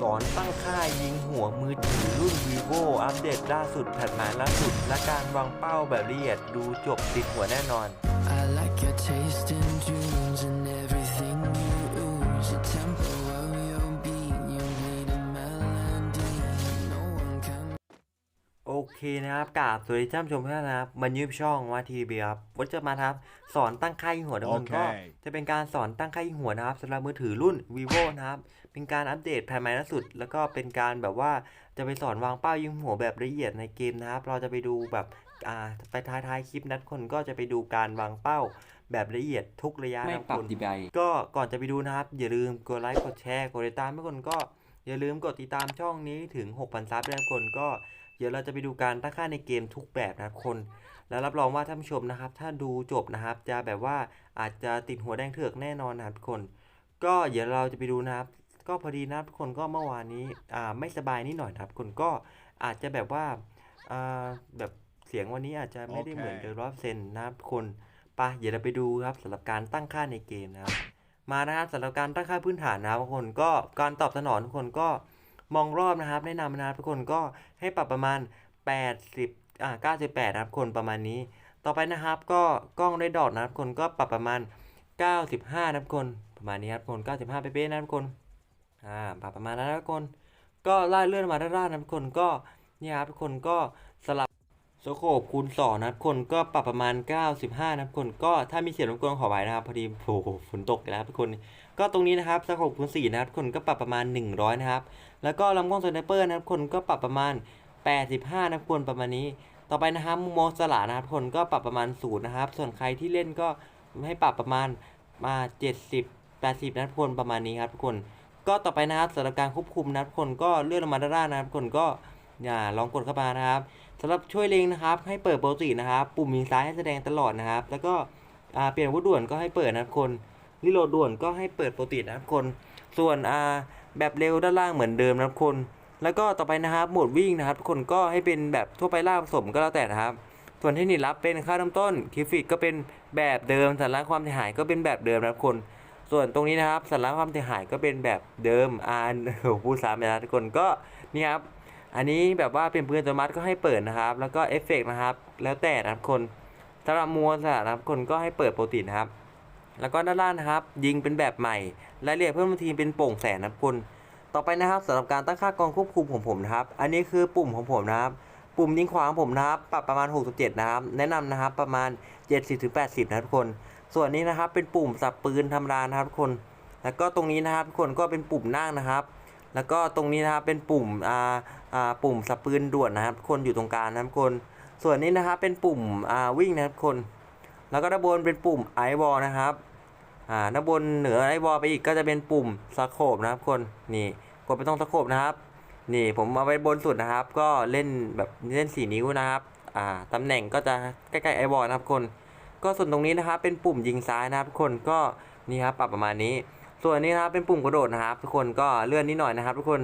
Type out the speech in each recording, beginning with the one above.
สอนตั้งค่ายิงหัวมือถือรุ่น vivo อัปเดตล่าสุดแพทใหม่ล่าสุด และการวางเป้าแบบละเอียดดูจบติดหัวแน่นอน I like your taste in dreams and everything you ooze. Your tempo โอเคนะครับกราบสวัสดีท่านผู้ชมทุกท่านนะครับมันยืบช่องว่าทีวีครับวันจะมาครับสอนตั้งค่ายิงหัวทุกคนก็โอเคจะเป็นการสอนตั้งค่ายิงหัวนะครับสำหรับมือถือรุ่น vivo นะครับเป็นการอัปเดตภายใหม่ล่าสุด แล้วก็เป็นการแบบว่าจะไปสอนวางเป้ายิงหัวแบบละเอียดในเกมนะครับ เราจะไปดูแบบอ่าไปท้ายท้ายๆคลิปนัดคนก็จะไปดูการวางเป้าแบบละเอียดทุกระยะไม่นะครับปรับคุณ DPI ก็ก่อนจะไปดูนะครับ อย่าลืมกดไลค์กดแชร์กดติดตามทุกคนก็อย่าลืมกดติดตามช่องนี้ถึง 6,000ซับด้วยนะทุกคนก็ เดี๋ยวเราจะไปดูการตั้งค่าในเกมทุกแบบนะครับคน แล้วรับรองว่าท่านผู้ชมนะครับ ถ้าดูจบนะครับ จะแบบว่าอาจจะติดหัวแดงเถือกแน่นอนนะครับทุกคน ก็เดี๋ยวเราจะไปดูนะครับ ก็พอดีนะครับทุกคนก็เมื่อวานนี้อ่าไม่สบายนิดหน่อยนะครับคนก็อาจจะแบบว่าอ่าแบบเสียงวันนี้อาจจะไม่ได้เหมือนเดิมร้อยเปอร์เซ็นต์นะครับทุกคนไปเดี๋ยวเราไปดูครับสำหรับการตั้งค่าในเกมนะครับมานะครับสำหรับการตั้งค่าพื้นฐานนะครับทุกคนก็การตอบสนองทุกคนก็ มองรอบนะครับ แนะนำนะครับทุกคนก็ให้ปรับประมาณ 80อ่า98นะครับคนประมาณนี้ ต่อไปนะครับก็กล้องได้ดอทนะครับคนก็ปรับประมาณ 95นะครับคนประมาณนี้ครับคน 95 เป๊ะๆนะครับคนอ่าปรับประมาณนั้นนะครับคน ก็ไล่เลื่อนมาด้านล่างนะครับคนก็เนี่ยครับทุกคนก็ โซโคคูณสองนะครับคนก็ปรับประมาณ 95 นะครับคนก็ถ้ามีเสียงรบกวนขอไว้นะครับพอดีโอ้โหฝนตกแล้วครับทุกคน ก็ตรงนี้นะครับสโคคูณ4นะครับคนก็ปรับประมาณ 100 นะครับ แล้วก็ลำกล้องสไนเปอร์นะครับคนก็ปรับประมาณ 85 นะครับคนประมาณนี้ ต่อไปนะครับมุมมองสลานะครับคนก็ปรับประมาณ0นะครับ ส่วนใครที่เล่นก็ให้ปรับประมาณมา 70 80 นะครับคนประมาณนี้ครับทุกคน ก็ต่อไปนะครับสำหรับการควบคุมนะครับคนก็เลื่อนลงมาด้านล่างนะครับคนก็ อย่าลองกดเข้ามานะครับสำหรับช่วยเล็งนะครับ ให้เปิดปกตินะครับ ปุ่มมีซ้ายให้แสดงตลอดนะครับ แล้วก็เปลี่ยนวุธด่วนก็ให้เปิดนะครับคนรีโหลดด่วนก็ให้เปิดปกตินะครับคน ส่วนแบบเร็วด้านล่างเหมือนเดิมนะครับคน แล้วก็ต่อไปนะครับโหมดวิ่งนะครับทุกคนก็ให้เป็นแบบทั่วไปล่าผสมก็แล้วแต่นะครับ ส่วนเทคนิครับเป็นค่าเริ่มต้นคิฟิกก็เป็นแบบเดิมสัญลักษณ์ความเสียหายก็เป็นแบบเดิมนะครับคนส่วนตรงนี้นะครับสัญลักษณ์ความเสียหายก็เป็นแบบเดิมอ่านโอ้พูดซ้ำไปแล้วทุกคนก็นี่ครับ อันนี้แบบว่าเป็นปืนอัตโนมัติก็ให้เปิดนะครับ แล้วก็เอฟเฟกต์นะครับ แล้วแต่นะครับคนสำหรับมวลสถานนะครับคนก็ให้เปิดปกตินะครับ แล้วก็ด้านล่างนะครับ ยิงเป็นแบบใหม่รายละเอียดเพิ่มทีมเป็นโป่งแสงนะครับคนต่อไปนะครับสำหรับการตั้งค่ากองควบคุมของผมนะครับ อันนี้คือปุ่มของผมนะครับ ปุ่มยิงขวาของผมนะครับปรับประมาณ 67 นะครับ แนะนำนะครับประมาณ 70-80 นะครับทุกคน ส่วนนี้นะครับเป็นปุ่มสับปืนธรรมดานะครับทุกคน แล้วก็ตรงนี้นะครับทุกคนก็เป็นปุ่มนั่งนะครับ แล้วก็ตรงนี้นะครับเป็นปุ่มอ่าอ่าปุ่มสับปืนด่วนนะครับคนอยู่ตรงกลางนะครับคน ส่วนนี้นะครับเป็นปุ่มอ่าวิ่งนะครับคน แล้วก็ด้านบนเป็นปุ่มไอวอลนะครับอ่าด้านบนเหนือไอวอลไปอีกก็จะเป็นปุ่มสโคปนะครับคนนี่กดไปตรงสโคปนะครับ นี่ผมเอาไว้บนสุดนะครับ ก็เล่นแบบเล่น4นิ้วนะครับอ่าตำแหน่งก็จะใกล้ๆไอวอลนะครับคน ก็ส่วนตรงนี้นะครับเป็นปุ่มยิงซ้ายนะครับคนก็นี่ครับปรับประมาณนี้ ส่วนนี้นะครับเป็นปุ่มกระโดดนะครับ ทุกคนก็เลื่อนนิดหน่อยนะครับ ทุกคน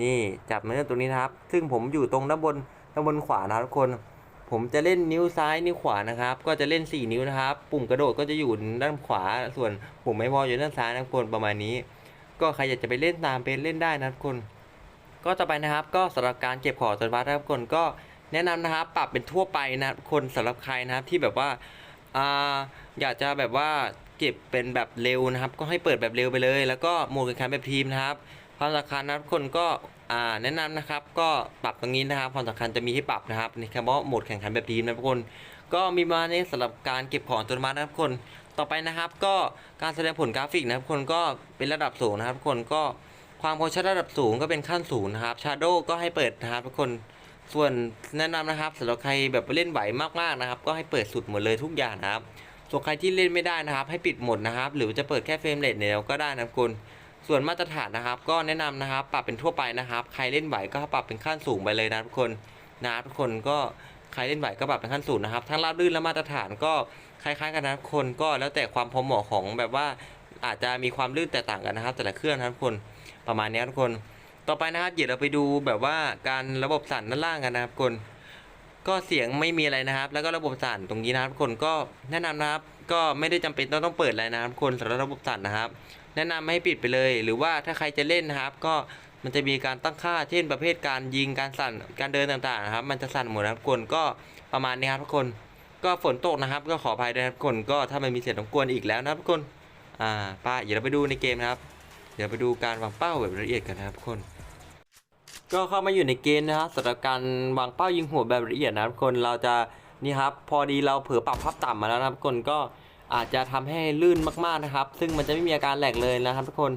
นี่จับมาเลื่อนตรงนี้นะครับ ซึ่งผมอยู่ตรงด้านบนด้านบนขวานะครับทุกคน ผมจะเล่นนิ้วซ้ายนิ้วขวานะครับ ก็จะเล่น 4 นิ้วนะครับ ปุ่มกระโดดก็จะอยู่ด้านขวา ส่วนปุ่มไม้วอลอยู่ด้านซ้ายนะครับทุกคนประมาณนี้ ก็ใครอยากจะไปเล่นตามเป็นเล่นได้นะครับทุกคน ก็ต่อไปนะครับก็สำหรับการเก็บของอัตโนมัตนะครับทุกคนก็แนะนำนะครับปรับเป็นทั่วไปนะครับคนสำหรับใครนะครับที่แบบว่าอ่าอยากจะแบบว่า เก็บเป็นแบบเร็วนะครับ ก็ให้เปิดแบบเร็วไปเลย แล้วก็โหมดแข่งขันแบบทีมนะครับความสำคัญนะทุกคนก็แนะนำนะครับ ก็ปรับตรงนี้นะครับ ความสำคัญจะมีให้ปรับนะครับในคำว่าโหมดแข่งขันแบบทีมนะทุกคน ก็มีมาในสำหรับการเก็บของอัตโนมัตินะทุกคนต่อไปนะครับ ก็การแสดงผลกราฟิกนะทุกคนก็เป็นระดับสูงนะครับทุกคนก็ความคมชัดระดับสูงก็เป็นขั้นสูงนะครับ Shadow ก็ให้เปิดนะครับทุกคนส่วนแนะนำนะครับสำหรับใครแบบเล่นไหวมากๆนะครับ ก็ให้เปิดสุดหมดเลยทุกอย่างนะครับ ส่วนใครที่เล่นไม่ได้นะครับ ให้ปิดหมดนะครับ หรือจะเปิดแค่เฟรมเรทเนี่ยก็ได้นะคุณส่วนมาตรฐานนะครับ ก็แนะนำนะครับ ปรับเป็นทั่วไปนะครับ ใครเล่นไหวก็ปรับเป็นขั้นสูงไปเลยนะทุกคนนะทุกคนก็ใครเล่นไหวก็ปรับเป็นขั้นสูงนะครับทั้งราบรื่นและมาตรฐานก็คล้ายๆกันนะทุกคนก็แล้วแต่ความพอเหมาะของแบบว่าอาจจะมีความลื่นแตกต่างกันนะครับ แต่ละเครื่องนะทุกคนประมาณนี้ทุกคน ต่อไปนะครับเดี๋ยวเราไปดูแบบว่าการระบบสั่นด้านล่างกันนะครับทุกคน ก็เสียงไม่มีอะไรนะครับ แล้วก็ระบบสั่นตรงนี้นะครับทุกคนก็แนะนำนะครับ ก็ไม่ได้จำเป็นต้องต้องเปิดอะไรนะครับทุกคนสำหรับระบบสั่นนะครับ แนะนำให้ปิดไปเลย หรือว่าถ้าใครจะเล่นนะครับ ก็มันจะมีการตั้งค่า เช่นประเภทการยิงการสั่นการเดินต่างๆนะครับ มันจะสั่นหมดนะครับทุกคนก็ประมาณนี้ครับทุกคน ก็ฝนตกนะครับ ก็ขออภัยด้วยครับทุกคนก็ถ้ามันมีเสียงรบกวนอีกแล้วนะครับทุกคนอ่าป้าเดี๋ยวเราไปดูในเกมนะครับ เดี๋ยวไปดูการวางเป้าแบบละเอียดกันนะครับทุกคน ก็เข้ามาอยู่ในเกมนะครับสำหรับการวางเป้ายิงหัวแบบละเอียดนะครับทุกคนเราจะนี่ครับพอดีเราเผลอปรับภาพต่ำมาแล้วนะครับทุกคนก็อาจจะทำให้ลื่นมากๆนะครับ ซึ่งมันจะไม่มีอาการแหลกเลยนะครับทุกคน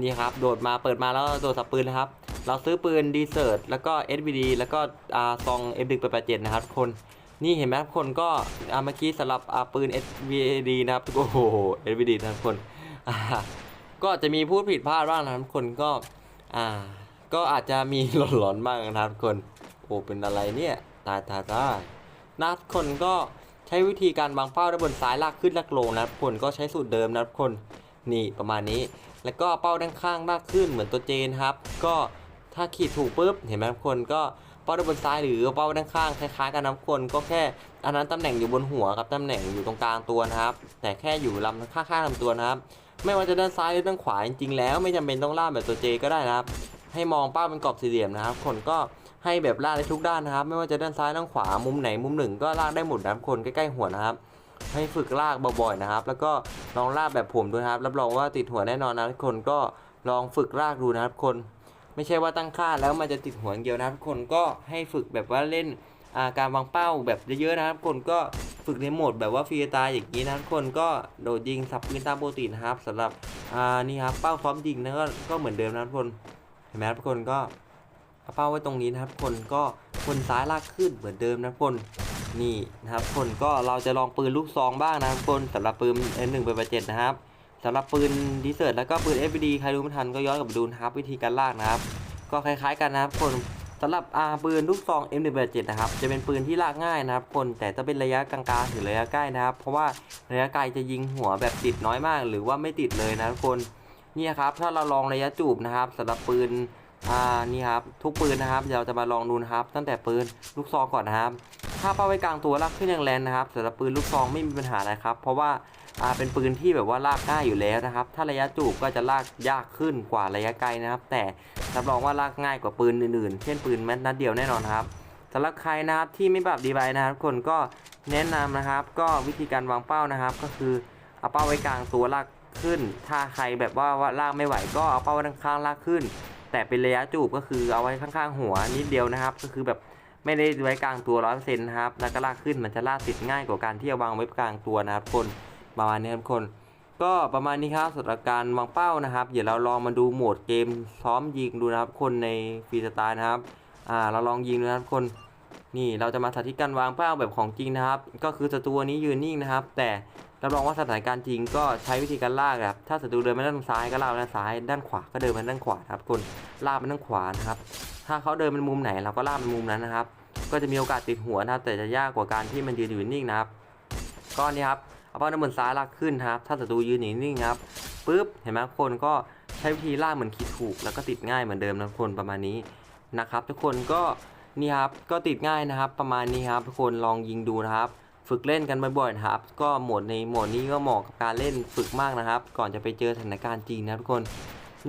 นี่ครับโดดมาเปิดมาแล้วโดดสับปืนนะครับ เราซื้อปืนดีเซอร์แล้วก็ SVD แล้วก็อ่าซอง M1 8 8 7 นะครับทุกคนนี่เห็นไหมครับทุกคนก็อ่าเมื่อกี้สำหรับอ่าปืน SVD นะครับโอ้โห SVD นะครับทุกคนก็จะมีพูดผิดพลาดบ้างนะครับทุกคนก็อ่า ก็อาจจะมีหลอนๆบ้างนะครับทุกคน โอ้เป็นอะไรเนี่ย ตายตายตายนะทุกคนก็ใช้วิธีการวางเป้าด้านบนซ้ายลากขึ้นลากลงนะครับทุกคนก็ใช้สูตรเดิมนะครับทุกคนนี่ประมาณนี้ แล้วก็เป้าด้านข้างลากขึ้นเหมือนตัวเจนครับ ก็ถ้าขีดถูกปุ๊บเห็นไหมครับทุกคนก็เป้าด้านบนซ้ายหรือเป้าด้านข้างคล้ายๆกันนะครับทุกคนก็แค่อันนั้นตำแหน่งอยู่บนหัวครับตำแหน่งอยู่ตรงกลางตัวนะครับ แต่แค่อยู่ลำข้างๆลำตัวนะครับ ไม่ว่าจะด้านซ้ายหรือด้านขวาจริงๆแล้ว ไม่จำเป็นต้องล่ากแบบตัวเจก็ได้นะครับ ให้มองเป้าเป็นกรอบสี่เหลี่ยมนะครับ คนก็ให้แบบลากได้ทุกด้านนะครับ ไม่ว่าจะด้านซ้ายด้านขวามุมไหนมุมหนึ่งก็ลากได้หมดนะครับคนใกล้ๆหัวนะครับ ให้ฝึกลากบ่อยๆนะครับ แล้วก็ลองลากแบบผมดูนะครับ รับรองว่าติดหัวแน่นอนนะทุกคนก็ลองฝึกลากดูนะครับคน ไม่ใช่ว่าตั้งค่าแล้วมันจะติดหัวอย่างเดียวนะครับทุกคนก็ให้ฝึกแบบว่าเล่นาการวางเป้าแบบเยอะๆนะครับคนก็ฝึกในโหมดแบบว่าฟรีสตล์อย่างนี้นะทุกคนก็โดดยิงสับปืนตามปกตินะครับสำหรับนี่ครับเป้าซ้อมยิงนะก็ก็เหมือนเดิมนะทุกคน เห็นไหมครับทุกคนก็เอาเป้าไว้ตรงนี้นะครับทุกคนก็คนซ้ายลากขึ้นเหมือนเดิมนะครับทุกคนนี่นะครับทุกคนก็เราจะลองปืนลูกซองบ้างนะครับทุกคนสำหรับปืน M1 เบอร์เจ็ดนะครับสำหรับปืนดีเซอร์แล้วก็ปืน FPD ใครดูไม่ทันก็ย้อนกลับไปดูนะครับวิธีการลากนะครับ ก็คล้ายๆกันนะครับทุกคนสำหรับอาปืนลูกซอง M1 เบอร์เจ็ดนะครับจะเป็นปืนที่ลากง่ายนะครับทุกคนแต่ถ้าเป็นระยะกลางๆถึงระยะใกล้นะครับ เพราะว่าระยะไกลจะยิงหัวแบบติดน้อยมาก หรือว่าไม่ติดเลยนะทุกคน นี่ครับถ้าเราลองระยะจูบนะครับสำหรับปืนอ่านี่ครับทุกปืนนะครับเราจะมาลองดูนะครับ ตั้งแต่ปืนลูกซองก่อนนะครับถ้าเป้าไว้กลางตัวลากขึ้นแรงๆนะครับสำหรับปืนลูกซองไม่มีปัญหาอะไรครับ เพราะว่าอ่าเป็นปืนที่แบบว่าลากง่ายอยู่แล้วนะครับ ถ้าระยะจูบก็จะลากยากขึ้นกว่าระยะไกลนะครับ แต่รับรองว่าลากง่ายกว่าปืนอื่นๆ เช่นปืนแมตนัดเดียวแน่นอนครับสำหรับใครนะครับที่ไม่ปรับดีไวนะครับคนก็แนะนำนะครับ ก็วิธีการวางเป้านะครับ ก็คือเอาเป้าไว้กลางตัวลาก ขึ้น ถ้าใครแบบว่าว่าลากไม่ไหวก็เอาเป้าไว้ข้างลากขึ้น แต่เป็นระยะจูบก็คือเอาไว้ข้างๆหัวนิดเดียวนะครับ ก็คือแบบไม่ได้ไว้กลางตัวร้อยเปอร์เซ็นต์นะครับ แล้วก็ลากขึ้นมันจะลากติดง่ายกว่าการที่เอาวางไว้กลางตัวนะครับคนประมาณนี้ครับคน ก็ประมาณนี้ครับสำหรับการวางเป้านะครับ เดี๋ยวเราลองมาดูโหมดเกมซ้อมยิงดูนะครับ คนในฟรีสไตล์นะครับอ่าเราลองยิงดูนะครับคนนี่เราจะมาสาธิตการวางเป้าแบบของจริงนะครับ ก็คือศัตรูอันนี้ยืนนิ่งนะครับ แต่ รับรองว่าสถานการณ์จริงก็ใช้วิธีการลากครับ ถ้าศัตรูเดินมาด้านซ้ายก็ลากไปด้านซ้าย ด้านขวาก็เดินมาด้านขวาครับคนลากไปด้านขวานะครับ ถ้าเขาเดินเป็นมุมไหนเราก็ลากเป็นมุมนั้นนะครับ ก็จะมีโอกาสติดหัวนะครับ แต่จะยากกว่าการที่มันยืนอยู่นิ่งนะครับก็นี่ครับเอาเป้าด้านบนซ้ายลากขึ้นครับ ถ้าศัตรูยืนอยู่นิ่งๆครับปุ๊บเห็นไหมคนก็ใช้วิธีลากเหมือนขีดถูก แล้วก็ติดง่ายเหมือนเดิมนะคนประมาณนี้นะครับ ทุกคนก็นี่ครับก็ติดง่ายนะครับ ประมาณนี้ครับทุกคนลองยิงดูนะครับ ฝึกเล่นกันบ่อยๆนะครับ ก็โหมดในโหมดนี้ก็เหมาะกับการเล่นฝึกมากนะครับ ก่อนจะไปเจอสถานการณ์จริงนะทุกคน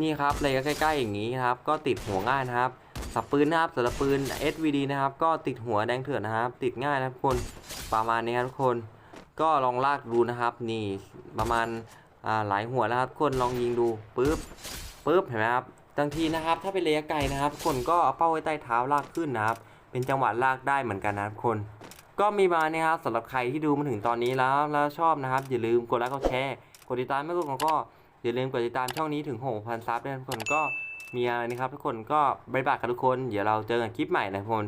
นี่ครับระยะใกล้ๆอย่างนี้นะครับ ก็ติดหัวง่ายนะครับสับปืนนะครับสำหรับปืน SVD นะครับ ก็ติดหัวแดงเถื่อนนะครับ ติดง่ายนะทุกคนประมาณนี้ครับทุกคน ก็ลองลากดูนะครับ นี่ประมาณาหลายหัวแล้วครับทุกคนลองยิงดูปึ๊บปึ๊บเห็นไหมครับบางทีนะครับ ถ้าเป็นระยะไกลนะครับทุกคนก็เอาเป้าไว้ใต้เท้าลากขึ้นนะครับ เป็นจังหวะลากได้เหมือนกันนะครับทุกคน ก็มีมาเนี่ยครับสำหรับใครที่ดูมาถึงตอนนี้แล้วแล้วชอบนะครับ อย่าลืมกดไลค์กดแชร์กดติดตามไม่กดก็อย่าลืมกดติดตามช่องนี้ถึง 6,000 ซับด้วยทุกคนก็มีอะไรนะครับทุกคนก็บายบายกันทุกคน เดี๋ยวเราเจอกันคลิปใหม่นะทุกคน